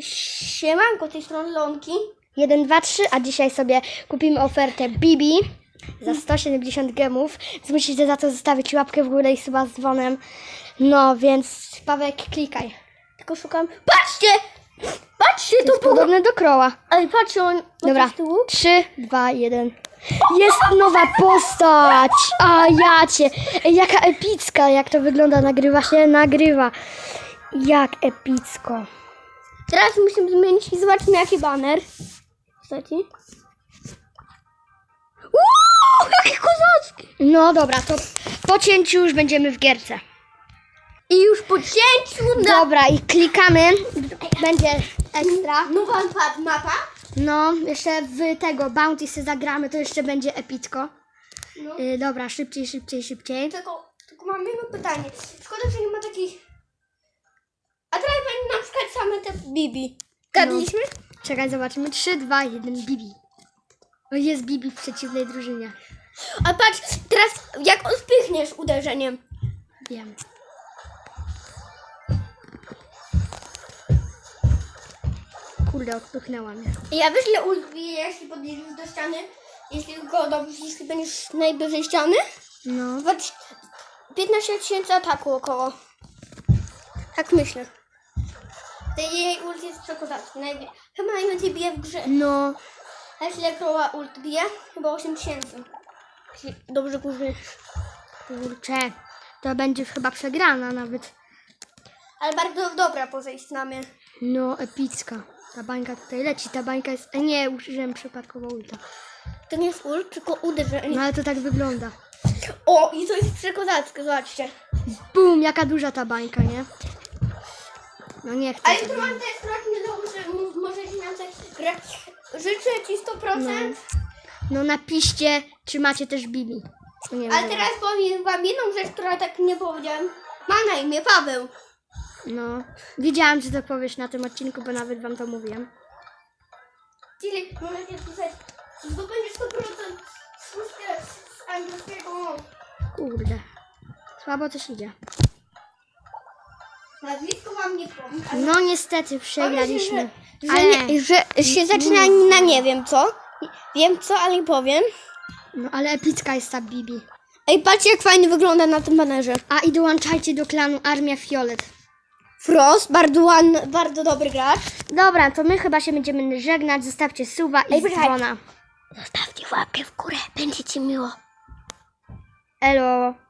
Siemanko, tej strony Lonki. 1, 2, 3, a dzisiaj sobie kupimy ofertę Bibi za 170 gemów. Więc musicie za to zostawić łapkę w górę i suba z dzwonem. No, więc Pawek, klikaj. Tylko szukam. Patrzcie! Patrzcie, To jest było. podobne do Kroła. Ej, patrzcie, on. Dobra, z tyłu. 3, 2, 1. Jest nowa postać! A ja cię! Ej, jaka epicka! Jak to wygląda? Nagrywa się? Nagrywa. Jak epicko. Teraz musimy zmienić i zobaczmy jaki baner. Słuchajcie. Uuu, jaki kozacki! No dobra, to po cięciu już będziemy w gierce. I już po cięciu na... Dobra, i klikamy. Będzie ekstra. Nowa mapa- mapa. No, jeszcze w tego Bounty se zagramy, to jeszcze będzie epicko. No. Y, dobra, szybciej, szybciej, szybciej. Tylko, tylko mam jedno pytanie. Szkoda, że nie ma takich... A teraz będzie na te Bibi. Gadliśmy? Czekaj, zobaczymy. 3, 2, 1, Bibi. O, jest Bibi w przeciwnej drużynie. A patrz, teraz jak odpychniesz uderzeniem. Wiem. Kurde, odpychnęła mnie. Ja wiesz ile bije, jeśli podjedziesz do ściany? Jeśli go dobrze, jeśli będziesz najbliżej ściany? No. Zobacz, 15 tysięcy ataku około. Tak myślę. Ten jej ult jest przekozacki. Najwie... Chyba najwięcej bije w grze. No. A jeśli Lekroła ult bije? Chyba 8 tysięcy. Jeśli Dobrze kurzy. Kurczę. To będzie chyba przegrana nawet. Ale bardzo dobra poza istnami. No, epicka. Ta bańka tutaj leci. Ta bańka jest... E, nie, użyłem przypadkowo ulta. To nie jest ult, tylko uderzenie. No ale to tak wygląda. O, i to jest przekozackie, zobaczcie. Bum, jaka duża ta bańka, nie? No nie chcę. Ale to mam też trochę niedobrze, że m- możecie mieć grę. Życzę ci 100%. No napiszcie, czy macie też Bibi. To nie Ale wiem. teraz powiem wam jedną rzecz, która tak nie powiedziałem. Ma na imię Paweł. No. Wiedziałam, że to powiesz na tym odcinku, bo nawet wam to mówiłem. Czyli możecie pisać, zdobędziesz 100% szóstkę z angielskiego. Kurde. Słabo coś idzie. Nazwisko wam nie ale No niestety przegraliśmy. Że, Ale, nie, że się zaczyna na nie wiem co. Wiem co, ale nie powiem. no, ale epicka jest ta Bibi. Ej, patrzcie jak fajnie wygląda na tym banerze. A i dołączajcie do klanu Armia Fiolet. Frost, bardzo ładny, bardzo dobry gracz. Dobra, to my chyba się będziemy żegnać. Zostawcie suba i Ej, dzwona. Zostawcie łapkę w górę, będzie ci miło. Elo.